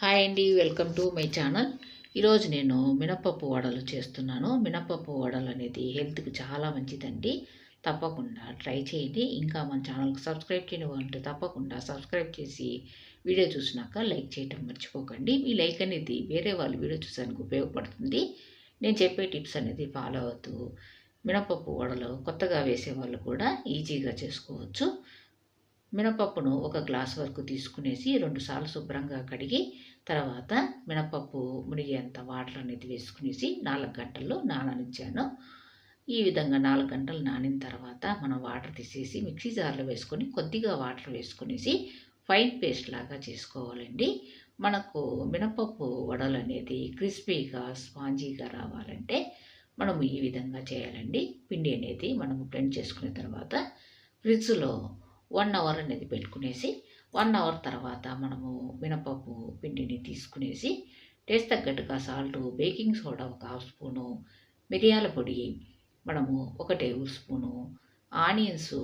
Hi అండి welcome to my channel. ఈరోజు నేను మినపప్పు వడలు చేస్తున్నాను. మినపప్పు వడలు అనేది హెల్త్కి చాలా మంచిదండి. తప్పకుండా ట్రై చేయండి. ఇంకా మన ఛానల్కి సబ్స్క్రైబ్ చేయని వాళ్ళు తప్పకుండా సబ్స్క్రైబ్ చేసి వీడియో చూసినాక లైక్ చేయటం మర్చిపోకండి. మీ లైక్ అనేది వేరే వాళ్ళు వీడియో చూసానికి ఉపయోగపడుతుంది. నేను చెప్పే టిప్స్ అనేది ఫాలో అవుతూ మినపప్పు వడలు కొత్తగా వేసే వాళ్ళు కూడా ఈజీగా చేసుకోవచ్చు. మినపప్పును ఒక గ్లాస్ వరకు తీసుకునేసి రెండుసార్లు శుభ్రంగా కడిగి తర్వాత మినపప్పు మునిగేంత వాటర్ అనేది వేసుకునేసి నాలుగు గంటల్లో నాననిచ్చాను. ఈ విధంగా నాలుగు గంటలు నానిన తర్వాత మనం వాటర్ తీసేసి మిక్సీ జార్లో వేసుకొని కొద్దిగా వాటర్ వేసుకునేసి ఫైన్ పేస్ట్ లాగా చేసుకోవాలండి. మనకు మినపప్పు వడలు అనేది క్రిస్పీగా స్పాంజీగా రావాలంటే మనము ఈ విధంగా చేయాలండి. పిండి అనేది మనము బ్లెండ్ చేసుకున్న తర్వాత ఫ్రిడ్జ్లో వన్ అవర్ అనేది పెట్టుకునేసి వన్ అవర్ తర్వాత మనము మినపప్పు పిండిని తీసుకునేసి టేస్ట్ తగ్గట్టుగా సాల్ట్ బేకింగ్ సోడా ఒక హాఫ్ స్పూను మిరియాల పొడి మనము ఒక టేబుల్ స్పూను ఆనియన్స్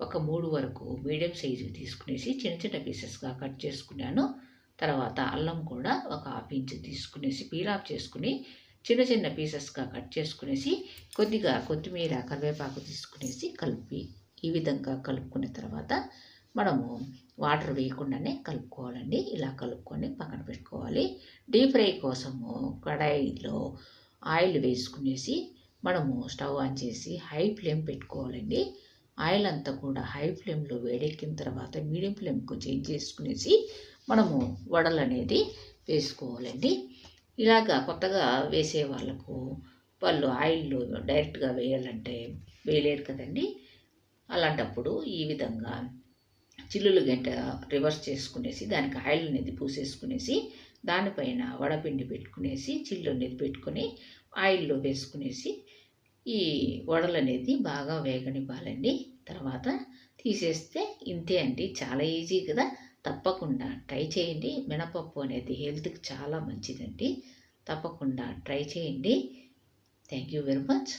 ఒక మూడు వరకు మీడియం సైజు తీసుకునేసి చిన్న చిన్న పీసెస్గా కట్ చేసుకున్నాను. తర్వాత అల్లం కూడా ఒక హాఫ్ ఇంచ్ తీసుకునేసి పీల్ ఆఫ్ చేసుకుని చిన్న చిన్న పీసెస్గా కట్ చేసుకునేసి కొద్దిగా కొత్తిమీర కరివేపాకు తీసుకునేసి కలిపి ఈ విధంగా కలుపుకున్న తర్వాత మనము వాటర్ వేయకుండానే కలుపుకోవాలండి. ఇలా కలుపుకొని పక్కన పెట్టుకోవాలి. డీప్ ఫ్రై కోసము కడాయిలో ఆయిల్ వేసుకునేసి మనము స్టవ్ ఆన్ చేసి హై ఫ్లేమ్ పెట్టుకోవాలండి. ఆయిల్ అంతా కూడా హై ఫ్లేమ్లో వేడెక్కిన తర్వాత మీడియం ఫ్లేమ్కు చేంజ్ చేసుకునేసి మనము వడలు అనేది వేసుకోవాలండి. ఇలాగా కొత్తగా వేసే వాళ్ళకు వాళ్ళు ఆయిల్లో డైరెక్ట్గా వేయాలంటే వేయలేరు కదండి. అలాంటప్పుడు ఈ విధంగా చిల్లులు గంట రివర్స్ చేసుకునేసి దానికి ఆయిల్ అనేది పూసేసుకునేసి దానిపైన వడపిండి పెట్టుకునేసి చిల్లు అనేది పెట్టుకుని ఆయిల్లో వేసుకునేసి ఈ వడలు అనేది బాగా వేగనివ్వాలండి. తర్వాత తీసేస్తే ఇంతే అండి. చాలా ఈజీ కదా. తప్పకుండా ట్రై చేయండి. మినపప్పు అనేది హెల్త్కి చాలా మంచిదండి. తప్పకుండా ట్రై చేయండి. Thank you very much.